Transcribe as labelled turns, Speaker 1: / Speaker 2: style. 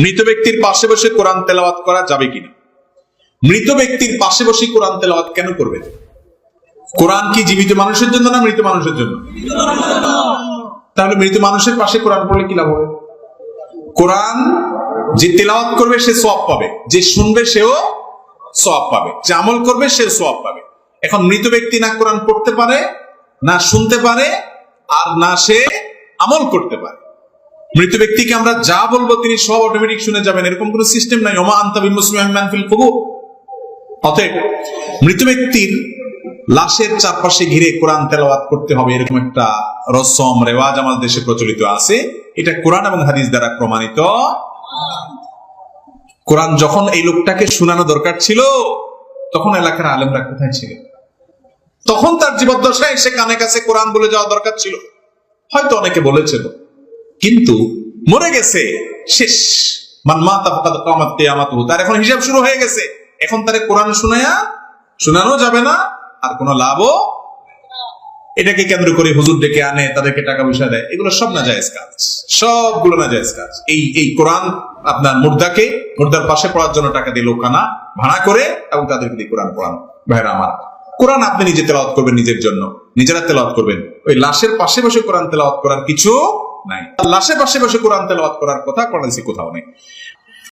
Speaker 1: মৃত ব্যক্তির পাশে বসে কোরআন তেলাওয়াত করা যাবে কিনা? মৃত ব্যক্তির পাশে বসে কোরআন তেলাওয়াত কেন করবে? কোরআন কি জীবিত মানুষের জন্য না মৃত মানুষের জন্য? তাহলে মৃত মানুষের পাশে কোরআন পড়লে কি লাভ হবে? কোরআন যে তেলাওয়াত করবে, সে সব পাবে। যে শুনবে, সেও সব পাবে। যে আমল করবে, সে সব পাবে। এখন মৃত ব্যক্তি না কোরআন পড়তে পারে, না শুনতে পারে, আর না সে আমল করতে পারে। মৃত ব্যক্তিকে আমরা যা বলব তিনি সব অটোমেটিক শুনে যাবেন। এরকম কোনো সিস্টেম নাই। ওমা আন্তাবিল মুসলিম ফিল কবুর। অতএব মৃত ব্যক্তির লাশের চারপাশে ঘিরে কোরআন তেলাওয়াত করতে হবে। এরকম একটা রসম রেওয়াজ আমাদের দেশে প্রচলিত আছে। এটা কোরআন এবং হাদিস দ্বারা প্রমাণিত। কোরআন যখন এই লোকটাকে শোনানো দরকার ছিল, তখন এলাকার আলেমরা কোথায় ছিল তখন তার জীবদ্দশায় সে কানে কাছে কোরআন বলে যাওয়া দরকার ছিল। হয়তো অনেকে বলেছিল কিন্তু মরে গেছে, শেষ। তার এখন হিসাব শুরু হয়ে গেছে। এখন তারে কোরআন শুনায়া শোনানো যাবে না, আর কোনো লাভও এটাকে কেন্দ্র করে হুজুর ডেকে আনে, তাদেরকে টাকা পয়সা দেয়। এগুলো সব না জায়েজ কাজ। সবগুলো না জায়েজ কাজ। এই এই কোরআন আপনার মুর্দাকে, মুর্দার পাশে পড়ার জন্য টাকা দিয়ে লোকানা ভাড়া করে এবং তাদেরকে দিয়ে কোরআন পড়ানো। ভাইরা আমার, কোরআন আপনি নিজে তেলাওয়াত করবেন নিজের জন্য। নিজেরা তেলাওয়াত করবেন। ওই লাশের পাশে বসে কোরআন তেলাওয়াত করার কিছু নাই। লাশে পাশে বসে কোরআন তেলাওয়াত করার কথা কোরআন কোথাও নেই।